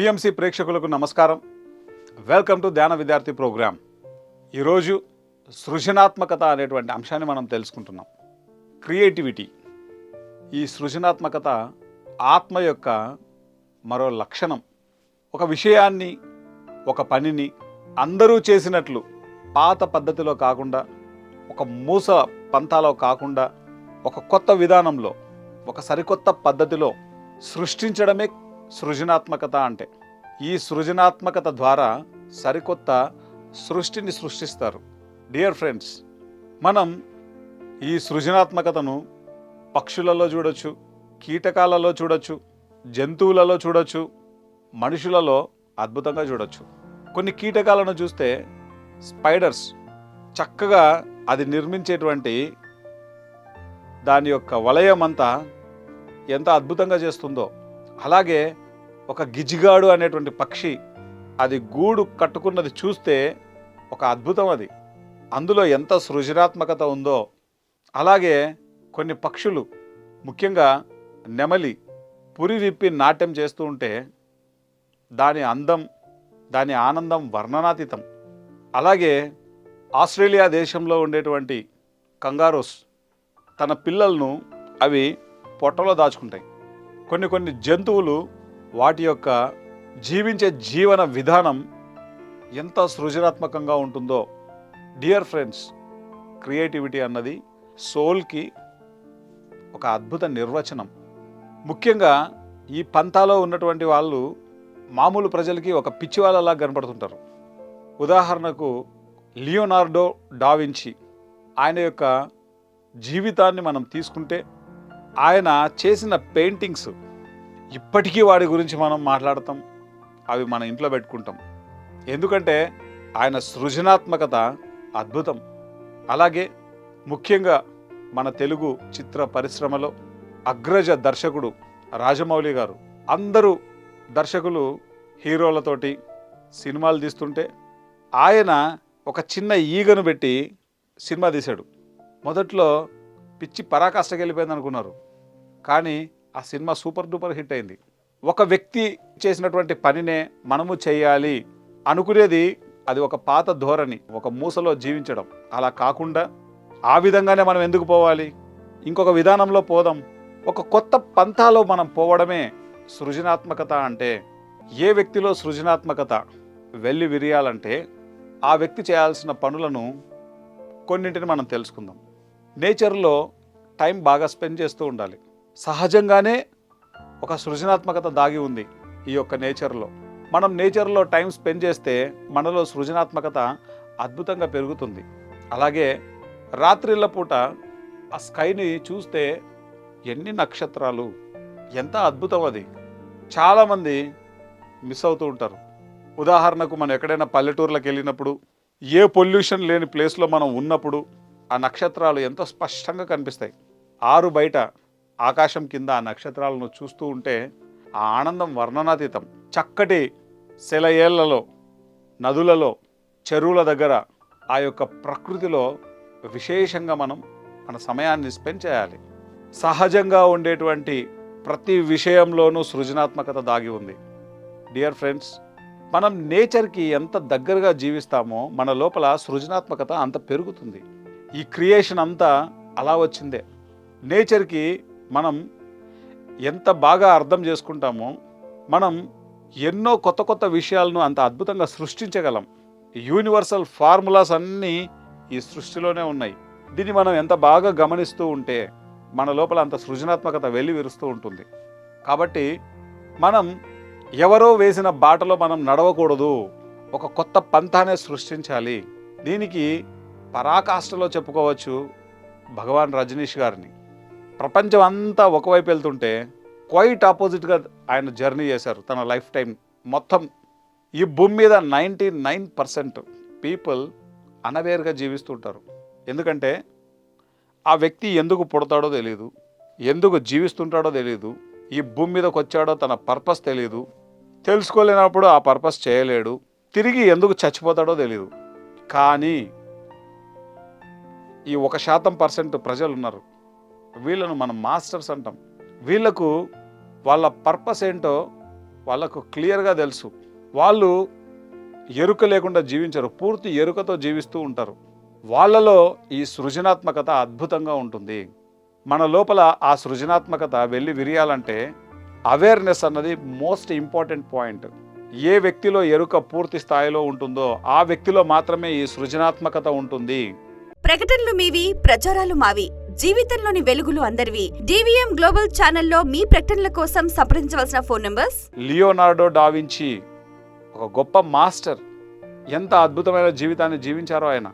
PMC ప్రేక్షకులకు నమస్కారం. Welcome to ధ్యాన విద్యార్థి ప్రోగ్రామ్. ఈరోజు సృజనాత్మకత అనేటువంటి అంశాన్ని మనం తెలుసుకుంటున్నాం. క్రియేటివిటీ. ఈ సృజనాత్మకత ఆత్మ యొక్క మరో లక్షణం. ఒక విషయాన్ని ఒక పనిని అందరూ చేసినట్లు పాత పద్ధతిలో కాకుండా ఒక మూస పంతాలో కాకుండా ఒక కొత్త విధానంలో ఒక సరికొత్త పద్ధతిలో సృష్టించడమే సృజనాత్మకత అంటే. ఈ సృజనాత్మకత ద్వారా సరికొత్త సృష్టిని సృష్టిస్తారు. డియర్ ఫ్రెండ్స్ మనం ఈ సృజనాత్మకతను పక్షులలో చూడొచ్చు కీటకాలలో చూడొచ్చు జంతువులలో చూడొచ్చు మనుషులలో అద్భుతంగా చూడొచ్చు. కొన్ని కీటకాలను చూస్తే స్పైడర్స్ చక్కగా అది నిర్మించేటువంటి దాని యొక్క వలయం అంతా ఎంత అద్భుతంగా చేస్తుందో అలాగే ఒక గిజిగాడు అనేటువంటి పక్షి అది గూడు కట్టుకున్నది చూస్తే ఒక అద్భుతం అది. అందులో ఎంత సృజనాత్మకత ఉందో. అలాగే కొన్ని పక్షులు ముఖ్యంగా నెమలి పురి విప్పి నాట్యం చేస్తూ ఉంటే దాని అందం దాని ఆనందం వర్ణనాతీతం. అలాగే ఆస్ట్రేలియా దేశంలో ఉండేటువంటి కంగారోస్ తన పిల్లలను అవి పొట్టలో దాచుకుంటాయి. కొన్ని కొన్ని జంతువులు వాటి యొక్క జీవించే జీవన విధానం ఎంత సృజనాత్మకంగా ఉంటుందో డియర్ ఫ్రెండ్స్ క్రియేటివిటీ అన్నది సోల్కి ఒక అద్భుత నిర్వచనం. ముఖ్యంగా ఈ పంతాలో ఉన్నటువంటి వాళ్ళు మామూలు ప్రజలకి ఒక పిచ్చి వాళ్ళలా కనపడుతుంటారు. ఉదాహరణకు లియోనార్డో డావించి ఆయన యొక్క జీవితాన్ని మనం తీసుకుంటే ఆయన చేసిన పెయింటింగ్స్ ఇప్పటికీ వాడి గురించి మనం మాట్లాడతాం అవి మన ఇంట్లో పెట్టుకుంటాం. ఎందుకంటే ఆయన సృజనాత్మకత అద్భుతం. అలాగే ముఖ్యంగా మన తెలుగు చిత్ర పరిశ్రమలో అగ్రజ దర్శకుడు రాజమౌళి గారు. అందరూ దర్శకులు హీరోలతోటి సినిమాలు తీస్తుంటే ఆయన ఒక చిన్న ఈగను పెట్టి సినిమా తీశాడు. మొదట్లో పిచ్చి పరాకాష్ఠకి వెళ్ళిపోయింది అనుకున్నారు కానీ ఆ సినిమా సూపర్ డూపర్ హిట్ అయింది. ఒక వ్యక్తి చేసినటువంటి పనినే మనము చేయాలి అనుకునేది అది ఒక పాత ధోరణి ఒక మూసలో జీవించడం. అలా కాకుండా ఆ విధంగానే మనం ఎందుకు పోవాలి? ఇంకొక విధానంలో పోదాం. ఒక కొత్త పంథాలో మనం పోవడమే సృజనాత్మకత అంటే ఏ వ్యక్తిలో సృజనాత్మకత వెళ్ళి విరియాలంటే ఆ వ్యక్తి చేయాల్సిన పనులను కొన్నింటిని మనం తెలుసుకుందాం. నేచర్లో టైం బాగా స్పెండ్ చేస్తూ ఉండాలి. సహజంగానే ఒక సృజనాత్మకత దాగి ఉంది ఈ యొక్క నేచర్లో. మనం నేచర్లో టైం స్పెండ్ చేస్తే మనలో సృజనాత్మకత అద్భుతంగా పెరుగుతుంది. అలాగే రాత్రిళ్ళ పూట ఆ స్కైని చూస్తే ఎన్ని నక్షత్రాలు ఎంత అద్భుతం అది. చాలామంది మిస్ అవుతూ ఉంటారు. ఉదాహరణకు మనం ఎక్కడైనా పల్లెటూర్లకు వెళ్ళినప్పుడు ఏ పొల్యూషన్ లేని ప్లేస్లో మనం ఉన్నప్పుడు ఆ నక్షత్రాలు ఎంతో స్పష్టంగా కనిపిస్తాయి. ఆరు బయట ఆకాశం కింద ఆ నక్షత్రాలను చూస్తూ ఉంటే ఆ ఆనందం వర్ణనాతీతం. చక్కటి సెలయేళ్ళలో నదులలో చెరువుల దగ్గర ఆ యొక్క ప్రకృతిలో విశేషంగా మనం మన సమయాన్ని స్పెండ్ చేయాలి. సహజంగా ఉండేటువంటి ప్రతి విషయంలోనూ సృజనాత్మకత దాగి ఉంది. డియర్ ఫ్రెండ్స్ మనం నేచర్కి ఎంత దగ్గరగా జీవిస్తామో మన లోపల సృజనాత్మకత అంత పెరుగుతుంది. ఈ క్రియేషన్ అంతా అలా వచ్చిందే. నేచర్కి మనం ఎంత బాగా అర్థం చేసుకుంటామో మనం ఎన్నో కొత్త కొత్త విషయాలను అంత అద్భుతంగా సృష్టించగలం. యూనివర్సల్ ఫార్ములాస్ అన్నీ ఈ సృష్టిలోనే ఉన్నాయి. దీన్ని మనం ఎంత బాగా గమనిస్తూ ఉంటే మన లోపల అంత సృజనాత్మకత వెళ్ళి విరుస్తూ ఉంటుంది. కాబట్టి మనం ఎవరో వేసిన బాటలో మనం నడవకూడదు. ఒక కొత్త పంతానే సృష్టించాలి. దీనికి పరాకాష్ఠలో చెప్పుకోవచ్చు భగవాన్ రజనీష్ గారిని. ప్రపంచం అంతా ఒకవైపు వెళ్తుంటే క్వైట్ ఆపోజిట్గా ఆయన జర్నీ చేశారు. తన లైఫ్ టైం మొత్తం ఈ భూమి మీద నైంటీ నైన్ పర్సెంట్ పీపుల్ అనవేర్గా జీవిస్తుంటారు. ఎందుకంటే ఆ వ్యక్తి ఎందుకు పుడతాడో తెలియదు ఎందుకు జీవిస్తుంటాడో తెలియదు ఈ భూమి మీదకి వచ్చాడో తన పర్పస్ తెలియదు తెలుసుకోలేనప్పుడు ఆ పర్పస్ చేయలేడు తిరిగి ఎందుకు చచ్చిపోతాడో తెలియదు కానీ ఈ ఒక శాతం పర్సెంట్ ప్రజలు ఉన్నారు. వీళ్ళను మనం మాస్టర్స్ అంటాం. వీళ్ళకు వాళ్ళ పర్పస్ ఏంటో వాళ్ళకు క్లియర్గా తెలుసు. వాళ్ళు ఎరుక లేకుండా జీవించరు పూర్తి ఎరుకతో జీవిస్తూ ఉంటారు. వాళ్ళలో ఈ సృజనాత్మకత అద్భుతంగా ఉంటుంది. మన లోపల ఆ సృజనాత్మకత వెళ్ళి విరియాలంటే అవేర్నెస్ అన్నది మోస్ట్ ఇంపార్టెంట్ పాయింట్ ఏ వ్యక్తిలో ఎరుక పూర్తి స్థాయిలో ఉంటుందో ఆ వ్యక్తిలో మాత్రమే ఈ సృజనాత్మకత ఉంటుంది. ప్రకటనలు మీవి ప్రచారాలు మావి. జీవితంలోని వెలుగులు అందరివి. డివిఎం గ్లోబల్ ఛానల్లో మీ ప్రకటనల కోసం సంప్రదించవలసిన ఫోన్ నంబర్స్? లియోనార్డో డావించి ఒక గొప్ప మాస్టర్ ఎంత అద్భుతమైన జీవితాన్ని జీవించారో ఆయన.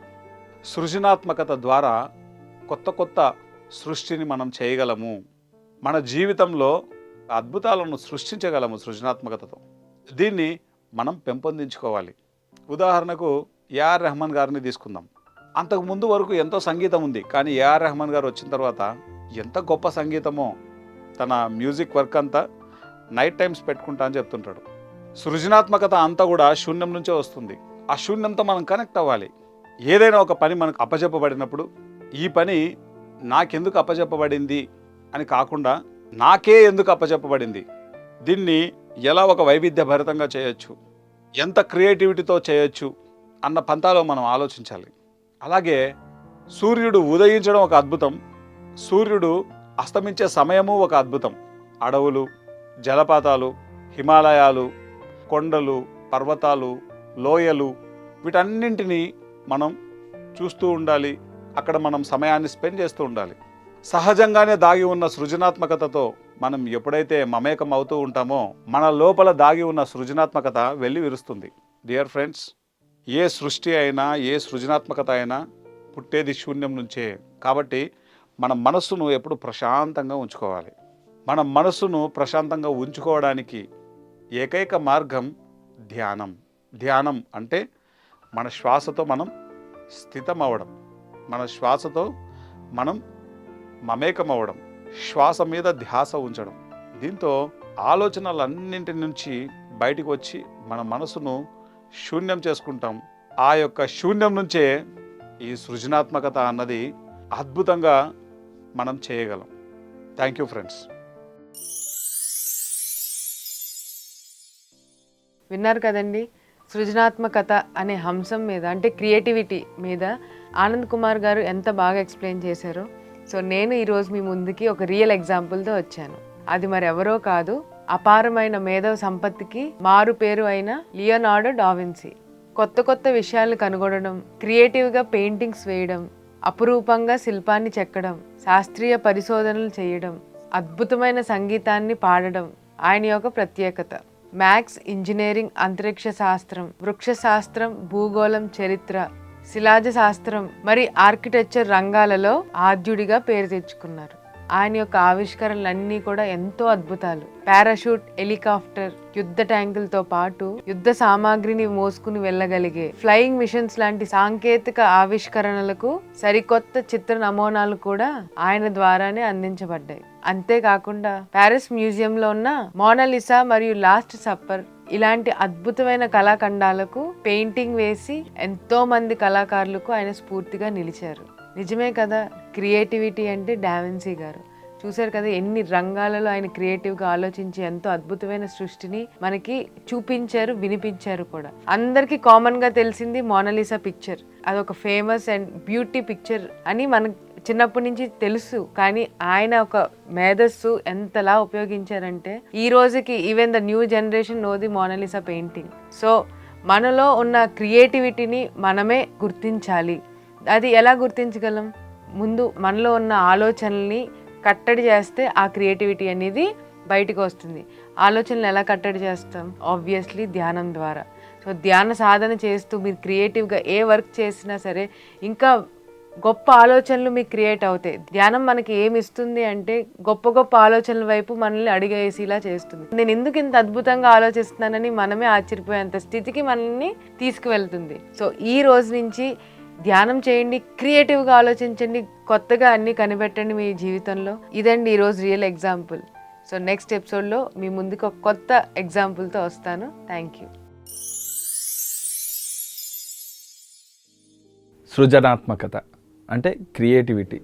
సృజనాత్మకత ద్వారా కొత్త కొత్త సృష్టిని మనం చేయగలము. మన జీవితంలో అద్భుతాలను సృష్టించగలము సృజనాత్మకతతో. దీన్ని మనం పెంపొందించుకోవాలి. ఉదాహరణకు ఏఆర్ రెహమాన్ గారిని తీసుకుందాం. అంతకు ముందు వరకు ఎంతో సంగీతం ఉంది. కానీ ఏఆర్ రెహమాన్ గారు వచ్చిన తర్వాత ఎంత గొప్ప సంగీతమో తన మ్యూజిక్ వర్క్ అంతా నైట్ టైమ్స్ పెట్టుకుంటా అని చెప్తుంటాడు. సృజనాత్మకత అంతా కూడా శూన్యం నుంచే వస్తుంది. ఆ శూన్యంతో మనం కనెక్ట్ అవ్వాలి. ఏదైనా ఒక పని మనకు అప్పచెప్పబడినప్పుడు ఈ పని నాకెందుకు అప్పచెప్పబడింది అని కాకుండా నాకే ఎందుకు అప్పచెప్పబడింది దీన్ని ఎలా ఒక వైవిధ్యభరితంగా చేయొచ్చు? ఎంత క్రియేటివిటీతో చేయొచ్చు? అన్న పంతాలో మనం ఆలోచించాలి. అలాగే సూర్యుడు ఉదయించడం ఒక అద్భుతం సూర్యుడు అస్తమించే సమయము ఒక అద్భుతం. అడవులు జలపాతాలు హిమాలయాలు కొండలు పర్వతాలు లోయలు వీటన్నింటినీ మనం చూస్తూ ఉండాలి. అక్కడ మనం సమయాన్ని స్పెండ్ చేస్తూ ఉండాలి. సహజంగానే దాగి ఉన్న సృజనాత్మకతతో మనం ఎప్పుడైతే మమేకం అవుతూ ఉంటామో మన లోపల దాగి ఉన్న సృజనాత్మకత వెళ్ళి విరుస్తుంది డియర్ ఫ్రెండ్స్ ఏ సృష్టి అయినా ఏ సృజనాత్మకత అయినా పుట్టేది శూన్యం నుంచే. కాబట్టి మన మనస్సును ఎప్పుడు ప్రశాంతంగా ఉంచుకోవాలి. మన మనస్సును ప్రశాంతంగా ఉంచుకోవడానికి ఏకైక మార్గం ధ్యానం. ధ్యానం అంటే మన శ్వాసతో మనం స్థితం అవ్వడం మన శ్వాసతో మనం మమేకం అవ్వడం శ్వాస మీద ధ్యాస ఉంచడం. దీంతో ఆలోచనలన్నింటి నుంచి బయటికి వచ్చి మన మనసును శూన్యం చేసుకుంటాం. ఆ యొక్క శూన్యం నుంచే ఈ సృజనాత్మకత అన్నది అద్భుతంగా మనం చేయగలం. థ్యాంక్ యూ ఫ్రెండ్స్ విన్నారు కదండి? సృజనాత్మకత అనే అంశం మీద అంటే క్రియేటివిటీ మీద ఆనంద్ కుమార్ గారు ఎంత బాగా ఎక్స్ప్లెయిన్ చేశారో. సో నేను ఈరోజు మీ ముందుకి ఒక రియల్ ఎగ్జాంపుల్తో వచ్చాను. అది మరి ఎవరో కాదు అపారమైన మేధవ సంపత్తికి మారు పేరు అయిన లియోనార్డో డావిన్సీ కొత్త కొత్త విషయాలు కనుగొనడం క్రియేటివ్గా పెయింటింగ్స్ వేయడం అపురూపంగా శిల్పాన్ని చెక్కడం శాస్త్రీయ పరిశోధనలు చేయడం అద్భుతమైన సంగీతాన్ని పాడడం ఆయన యొక్క ప్రత్యేకత. మ్యాథ్స్ ఇంజనీరింగ్ అంతరిక్ష శాస్త్రం వృక్ష శాస్త్రం భూగోళం చరిత్ర శిలాజ శాస్త్రం మరి ఆర్కిటెక్చర్ రంగాలలో ఆద్యుడిగా పేరు తెచ్చుకున్నారు. ఆయన యొక్క ఆవిష్కరణలన్నీ కూడా ఎంతో అద్భుతాలు. పారాషూట్ హెలికాప్టర్ యుద్ధ ట్యాంకులతో పాటు యుద్ధ సామాగ్రిని మోసుకుని వెళ్ళగలిగే ఫ్లయింగ్ మిషన్స్ లాంటి సాంకేతిక ఆవిష్కరణలకు సరికొత్త చిత్ర నమూనాలు కూడా ఆయన ద్వారానే అందించబడ్డాయి. అంతేకాకుండా ప్యారిస్ మ్యూజియంలో ఉన్న మోనాలిసా మరియు లాస్ట్ సప్పర్ ఇలాంటి అద్భుతమైన కళాఖండాలకు పెయింటింగ్ వేసి ఎంతో మంది కళాకారులకు ఆయన స్ఫూర్తిగా నిలిచారు. నిజమే కదా? క్రియేటివిటీ అంటే డావెన్సీ గారు. చూశారు కదా ఎన్ని రంగాలలో ఆయన క్రియేటివ్గా ఆలోచించి ఎంతో అద్భుతమైన సృష్టిని మనకి చూపించారు వినిపించారు కూడా. అందరికీ కామన్గా తెలిసింది మోనాలిసా పిక్చర్ అదొక ఫేమస్ అండ్ బ్యూటీ పిక్చర్ అని మనకు చిన్నప్పటి నుంచి తెలుసు. కానీ ఆయన ఒక మేధస్సు ఎంతలా ఉపయోగించారంటే ఈ రోజుకి even the new generation know the Mona Lisa painting so మనలో ఉన్న క్రియేటివిటీని మనమే గుర్తించాలి. అది ఎలా గుర్తించగలం? ముందు మనలో ఉన్న ఆలోచనల్ని కట్టడి చేస్తే ఆ క్రియేటివిటీ అనేది బయటకు వస్తుంది. ఆలోచనలు ఎలా కట్టడి చేస్తాం? ఆబ్వియస్లీ ధ్యానం ద్వారా. సో ధ్యాన సాధన చేస్తూ మీరు క్రియేటివ్గా ఏ వర్క్ చేసినా సరే ఇంకా గొప్ప ఆలోచనలు మీకు క్రియేట్ అవుతాయి. ధ్యానం మనకి ఏమి ఇస్తుంది అంటే గొప్ప గొప్ప ఆలోచనల వైపు మనల్ని అడిగేసేలా చేస్తుంది. నేను ఎందుకు ఇంత అద్భుతంగా ఆలోచిస్తున్నానని మనమే ఆశ్చర్యపోయేంత స్థితికి మనల్ని తీసుకువెళ్తుంది. సో ఈ రోజు నుంచి ధ్యానం చేయండి క్రియేటివ్గా ఆలోచించండి కొత్తగా అన్నీ కనిపెట్టండి మీ జీవితంలో. ఇదండి ఈరోజు రియల్ ఎగ్జాంపుల్. సో నెక్స్ట్ ఎపిసోడ్లో మీ ముందుకు ఒక కొత్త ఎగ్జాంపుల్తో వస్తాను. Thank you. సృజనాత్మకత అంటే క్రియేటివిటీ.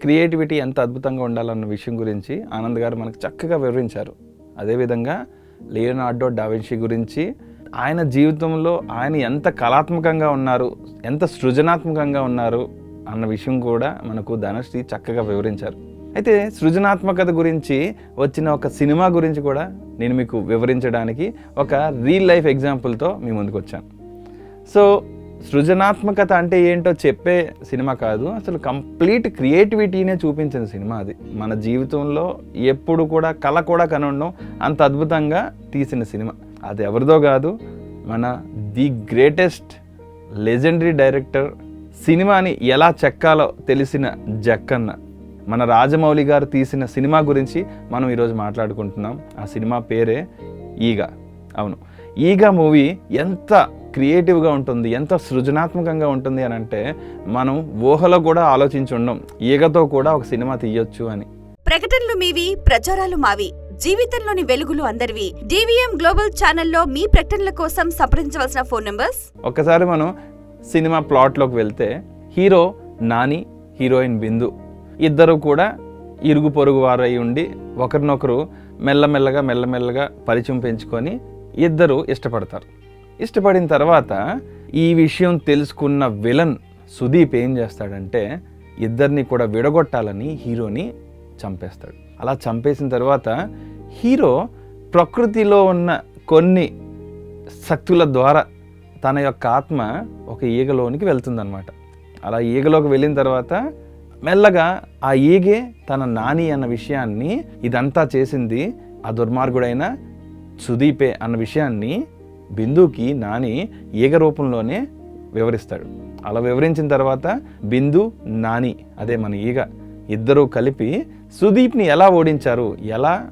క్రియేటివిటీ ఎంత అద్భుతంగా ఉండాలన్న విషయం గురించి ఆనంద్ గారు మనకు చక్కగా వివరించారు. అదేవిధంగా లియోనార్డో డావిన్షి గురించి ఆయన జీవితంలో ఆయన ఎంత కళాత్మకంగా ఉన్నారు ఎంత సృజనాత్మకంగా ఉన్నారు అన్న విషయం కూడా మనకు ధనశ్రీ చక్కగా వివరించారు. అయితే సృజనాత్మకత గురించి వచ్చిన ఒక సినిమా గురించి కూడా నేను మీకు వివరించడానికి ఒక రియల్ లైఫ్ ఎగ్జాంపుల్తో మీ ముందుకు వచ్చాను. సో సృజనాత్మకత అంటే ఏంటో చెప్పే సినిమా కాదు అసలు కంప్లీట్ క్రియేటివిటీనే చూపించిన సినిమా అది. మన జీవితంలో ఎప్పుడు కూడా కళ కూడా కనుండడం అంత అద్భుతంగా తీసిన సినిమా. అది ఎవరిదో కాదు మన ది గ్రేటెస్ట్ లెజెండరీ డైరెక్టర్ సినిమాని ఎలా చెక్కాలో తెలిసిన జక్కన్న. మన రాజమౌళి గారు తీసిన సినిమా గురించి మనం ఈరోజు మాట్లాడుకుంటున్నాం. ఆ సినిమా పేరే ఈగ. అవును. ఈగ మూవీ ఎంత క్రియేటివ్గా ఉంటుంది ఎంత సృజనాత్మకంగా ఉంటుంది అని అంటే మనం ఊహలో కూడా ఆలోచించి ఉండం. ఈగతో కూడా ఒక సినిమా తీయొచ్చు అని. ప్రకటనలు మీవి ప్రచారాలు మావి. జీవితంలోని వెలుగులు అందరివి. డివిఎం గ్లోబల్ ఛానల్లో మీ ప్రకటనల కోసం సంప్రదించవలసిన ఫోన్ నంబర్స్? ఒక్కసారి మనం సినిమా ప్లాట్లోకి వెళ్తే హీరో నాని హీరోయిన్ బిందు ఇద్దరు కూడా ఇరుగు పొరుగు వారై ఉండి ఒకరినొకరు మెల్లమెల్లగా మెల్లమెల్లగా పరిచయం పెంచుకొని ఇద్దరు ఇష్టపడతారు. ఇష్టపడిన తర్వాత ఈ విషయం తెలుసుకున్న విలన్ సుదీప్ ఏం చేస్తాడంటే ఇద్దరిని కూడా విడగొట్టాలని హీరోని చంపేస్తాడు. అలా చంపేసిన తర్వాత హీరో ప్రకృతిలో ఉన్న కొన్ని శక్తుల ద్వారా తన యొక్క ఆత్మ ఒక ఈగలోనికి వెళ్తుందనమాట అలా ఈగలోకి వెళ్ళిన తర్వాత మెల్లగా ఆ ఈగే తన నాని అన్న విషయాన్ని ఇదంతా చేసింది ఆ దుర్మార్గుడైన సుదీపే అన్న విషయాన్ని బిందుకి నాని ఈగ రూపంలోనే వివరిస్తాడు. అలా వివరించిన తర్వాత బిందు నాని అదే మన ఈగ ఇద్దరూ కలిపి సుదీప్ని ఎలా ఓడించారు ఎలా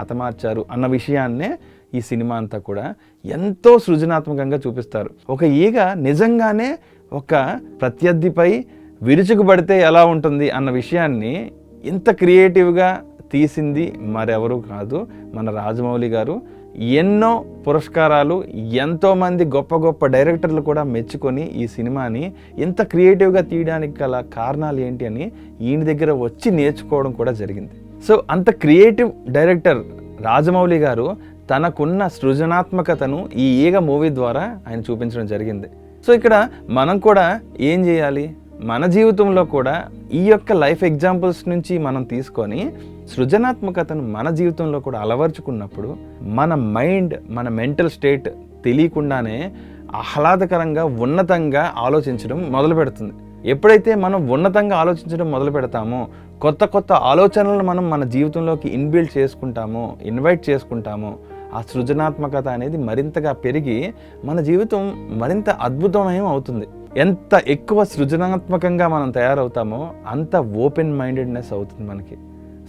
హతమార్చారు అన్న విషయాన్నే ఈ సినిమా అంతా కూడా ఎంతో సృజనాత్మకంగా చూపిస్తారు. ఒక ఈగ నిజంగానే ఒక ప్రత్యర్థిపై విరుచుకుపడితే ఎలా ఉంటుంది అన్న విషయాన్ని ఇంత క్రియేటివ్గా తీసింది మరెవరు కాదు మన రాజమౌళి గారు. ఎన్నో పురస్కారాలు ఎంతోమంది గొప్ప గొప్ప డైరెక్టర్లు కూడా మెచ్చుకొని ఈ సినిమాని ఇంత క్రియేటివ్గా తీయడానికి గల కారణాలు ఏంటి అని ఈయన దగ్గర వచ్చి నేర్చుకోవడం కూడా జరిగింది. సో అంత క్రియేటివ్ డైరెక్టర్ రాజమౌళి గారు తనకున్న సృజనాత్మకతను ఈ ఈగ మూవీ ద్వారా ఆయన చూపించడం జరిగింది. సో ఇక్కడ మనం కూడా ఏం చేయాలి? మన జీవితంలో కూడా ఈ యొక్క లైఫ్ ఎగ్జాంపుల్స్ నుంచి మనం తీసుకొని సృజనాత్మకతను మన జీవితంలో కూడా అలవర్చుకున్నప్పుడు మన మైండ్ మన మెంటల్ స్టేట్ తెలియకుండానే ఆహ్లాదకరంగా ఉన్నతంగా ఆలోచించడం మొదలు పెడుతుంది. ఎప్పుడైతే మనం ఉన్నతంగా ఆలోచించడం మొదలు పెడతామో కొత్త కొత్త ఆలోచనలను మనం మన జీవితంలోకి ఇన్బిల్డ్ చేసుకుంటామో ఇన్వైట్ చేసుకుంటామో ఆ సృజనాత్మకత అనేది మరింతగా పెరిగి మన జీవితం మరింత అద్భుతమయం అవుతుంది. ఎంత ఎక్కువ సృజనాత్మకంగా మనం తయారవుతామో అంత ఓపెన్ మైండెడ్నెస్ అవుతుంది మనకి.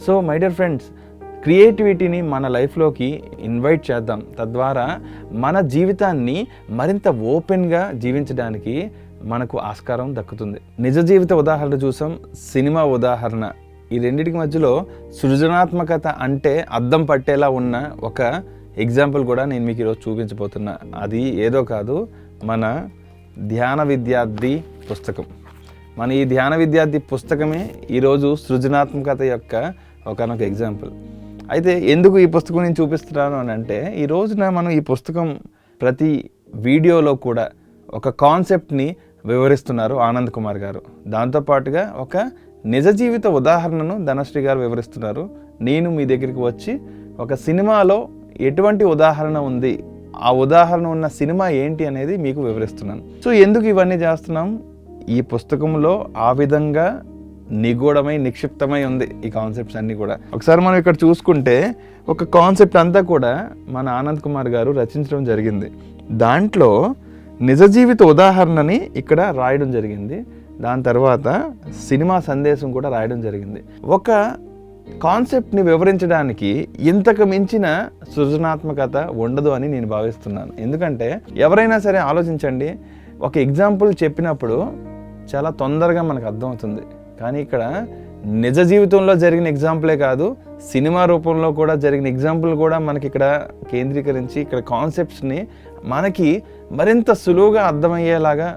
సో మై డియర్ ఫ్రెండ్స్ క్రియేటివిటీని మన లైఫ్లోకి ఇన్వైట్ చేద్దాం. తద్వారా మన జీవితాన్ని మరింత ఓపెన్గా జీవించడానికి మనకు ఆస్కారం దక్కుతుంది. నిజ జీవిత ఉదాహరణ చూసాం సినిమా ఉదాహరణ. ఈ రెండింటికి మధ్యలో సృజనాత్మకత అంటే అద్దం పట్టేలా ఉన్న ఒక ఎగ్జాంపుల్ కూడా నేను మీకు ఈరోజు చూపించబోతున్నా. అది ఏదో కాదు మన ధ్యాన విద్యార్థి పుస్తకం. మన ఈ ధ్యాన విద్యార్థి పుస్తకమే ఈరోజు సృజనాత్మకత యొక్క ఒకనొక ఎగ్జాంపుల్ అయితే ఎందుకు ఈ పుస్తకం నేను చూపిస్తున్నాను అని అంటే ఈ రోజున మనం ఈ పుస్తకం ప్రతి వీడియోలో కూడా ఒక కాన్సెప్ట్ని వివరిస్తున్నారు ఆనంద్ కుమార్ గారు. దాంతోపాటుగా ఒక నిజ జీవిత ఉదాహరణను ధనశ్రీ గారు వివరిస్తున్నారు. నేను మీ దగ్గరికి వచ్చి ఒక సినిమాలో ఎటువంటి ఉదాహరణ ఉంది? ఆ ఉదాహరణ ఉన్న సినిమా ఏంటి అనేది మీకు వివరిస్తున్నాను. సో ఎందుకు ఇవన్నీ చేస్తున్నాం? ఈ పుస్తకంలో ఆ విధంగా నిగూఢమై నిక్షిప్తమై ఉంది ఈ కాన్సెప్ట్స్ అన్నీ కూడా. ఒకసారి మనం ఇక్కడ చూసుకుంటే ఒక కాన్సెప్ట్ అంతా కూడా మన ఆనంద్ కుమార్ గారు రచించడం జరిగింది. దాంట్లో నిజ జీవిత ఉదాహరణని ఇక్కడ రాయడం జరిగింది. దాని తర్వాత సినిమా సందేశం కూడా రాయడం జరిగింది. ఒక కాన్సెప్ట్ని వివరించడానికి ఇంతకు మించిన సృజనాత్మకత ఉండదు అని నేను భావిస్తున్నాను. ఎందుకంటే ఎవరైనా సరే ఆలోచించండి. ఒక ఎగ్జాంపుల్ చెప్పినప్పుడు చాలా తొందరగా మనకు అర్థమవుతుంది. కానీ ఇక్కడ నిజ జీవితంలో జరిగిన ఎగ్జాంపులే కాదు సినిమా రూపంలో కూడా జరిగిన ఎగ్జాంపుల్ కూడా మనకి ఇక్కడ కేంద్రీకరించి ఇక్కడ కాన్సెప్ట్స్ని మనకి మరింత సులువుగా అర్థమయ్యేలాగా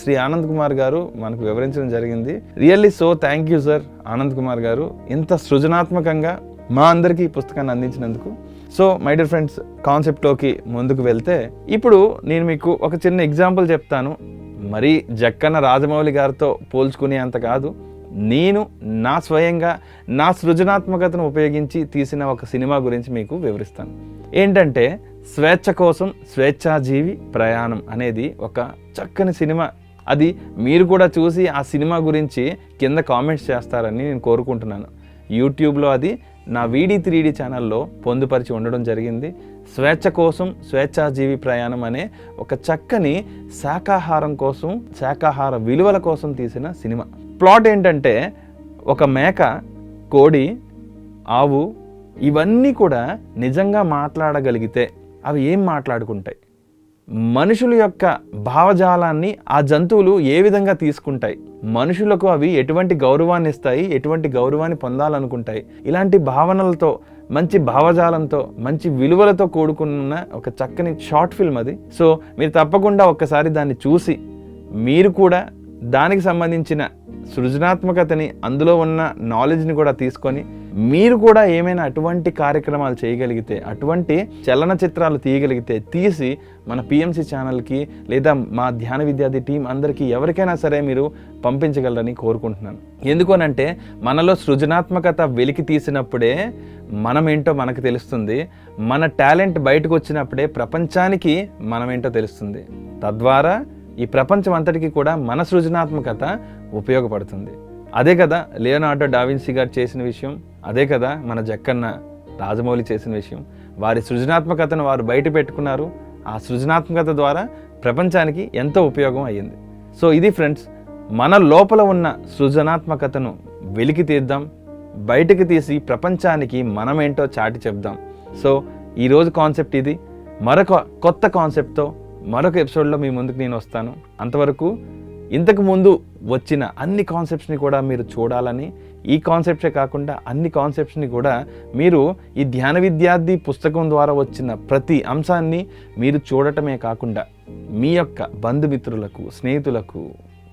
శ్రీ ఆనంద్ కుమార్ గారు మనకు వివరించడం జరిగింది. Really so thank you sir Anand Kumar గారు. ఇంత సృజనాత్మకంగా మా అందరికీ ఈ పుస్తకాన్ని అందించినందుకు. సో మై డియర్ ఫ్రెండ్స్ కాన్సెప్ట్లోకి ముందుకు వెళ్తే ఇప్పుడు నేను మీకు ఒక చిన్న ఎగ్జాంపుల్ చెప్తాను. మరి జక్కన్న రాజమౌళి గారితో పోల్చుకునే అంత కాదు. నేను నా స్వయంగా నా సృజనాత్మకతను ఉపయోగించి తీసిన ఒక సినిమా గురించి మీకు వివరిస్తాను. ఏంటంటే స్వేచ్ఛ కోసం స్వేచ్ఛాజీవి ప్రయాణం అనేది ఒక చక్కని సినిమా. అది మీరు కూడా చూసి ఆ సినిమా గురించి కింద కామెంట్స్ చేస్తారని నేను కోరుకుంటున్నాను. యూట్యూబ్లో అది నా వీడి త్రీడీ ఛానల్లో పొందుపరిచి ఉండడం జరిగింది. స్వేచ్ఛ కోసం స్వేచ్ఛాజీవి ప్రయాణం అనే ఒక చక్కని శాకాహారం కోసం శాకాహార విలువల కోసం తీసిన సినిమా. ప్లాట్ ఏంటంటే ఒక మేక కోడి ఆవు ఇవన్నీ కూడా నిజంగా మాట్లాడగలిగితే అవి ఏం మాట్లాడుకుంటాయి? మనుషుల యొక్క భావజాలాన్ని ఆ జంతువులు ఏ విధంగా తీసుకుంటాయి? మనుషులకు అవి ఎటువంటి గౌరవాన్ని ఇస్తాయి ఎటువంటి గౌరవాన్ని పొందాలనుకుంటాయి? ఇలాంటి భావనలతో మంచి భావజాలంతో మంచి విలువలతో కూడుకున్న ఒక చక్కని షార్ట్ ఫిల్మ్ అది. సో మీరు తప్పకుండా ఒక్కసారి దాన్ని చూసి మీరు కూడా దానికి సంబంధించిన సృజనాత్మకతని అందులో ఉన్న నాలెడ్జ్ని కూడా తీసుకొని మీరు కూడా ఏమైనా అటువంటి కార్యక్రమాలు చేయగలిగితే అటువంటి చలనచిత్రాలు తీయగలిగితే తీసి మన పిఎంసి ఛానల్కి లేదా మా ధ్యాన విద్యార్థి టీం అందరికీ ఎవరికైనా సరే మీరు పంపించగలరని కోరుకుంటున్నాను. ఎందుకనంటే మనలో సృజనాత్మకత వెలికి తీసినప్పుడే మనం ఏంటో మనకు తెలుస్తుంది. మన టాలెంట్ బయటకు వచ్చినప్పుడే ప్రపంచానికి మనమేంటో తెలుస్తుంది. తద్వారా ఈ ప్రపంచం అంతటికి కూడా మన సృజనాత్మకత ఉపయోగపడుతుంది. అదే కదా లియోనార్డో డావిన్సీ గారు చేసిన విషయం. అదే కదా మన జక్కన్న రాజమౌళి చేసిన విషయం. వారి సృజనాత్మకతను వారు బయట పెట్టుకున్నారు. ఆ సృజనాత్మకత ద్వారా ప్రపంచానికి ఎంతో ఉపయోగం అయ్యింది. సో ఇది ఫ్రెండ్స్ మన లోపల ఉన్న సృజనాత్మకతను వెలికి తీద్దాం. బయటకు తీసి ప్రపంచానికి మనమేంటో చాటి చెప్దాం. సో ఈరోజు కాన్సెప్ట్ ఇది. మరొక కొత్త కాన్సెప్ట్తో మరొక ఎపిసోడ్లో మీ ముందుకు నేను వస్తాను. అంతవరకు ఇంతకు ముందు వచ్చిన అన్ని కాన్సెప్ట్స్ని కూడా మీరు చూడాలని ఈ కాన్సెప్ట్సే కాకుండా అన్ని కాన్సెప్ట్స్ని కూడా మీరు ఈ ధ్యాన విద్యార్థి పుస్తకం ద్వారా వచ్చిన ప్రతి అంశాన్ని మీరు చూడటమే కాకుండా మీ యొక్క బంధుమిత్రులకు స్నేహితులకు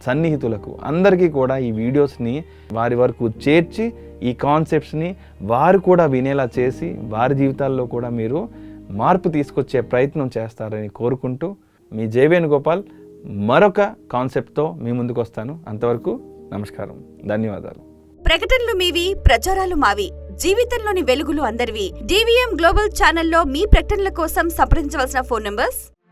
సన్నిహితులకు అందరికీ కూడా ఈ వీడియోస్ని వారి వరకు చేర్చి ఈ కాన్సెప్ట్స్ని వారు కూడా వినేలా చేసి వారి జీవితాల్లో కూడా మీరు మార్పు తీసుకొచ్చే ప్రయత్నం చేస్తారని కోరుకుంటూ మీ జేవేణు గోపాల్ మరొక కాన్సెప్ట్తో మీ ముందుకు వస్తాను. అంతవరకు నమస్కారం. ధన్యవాదాలు. ప్రకటనలు మీవి ప్రచారాలు మావి. జీవితంలోని వెలుగులు అందరివి. డివిఎం గ్లోబల్ ఛానల్లో మీ ప్రకటనల కోసం సంప్రదించవలసిన ఫోన్ నంబర్స్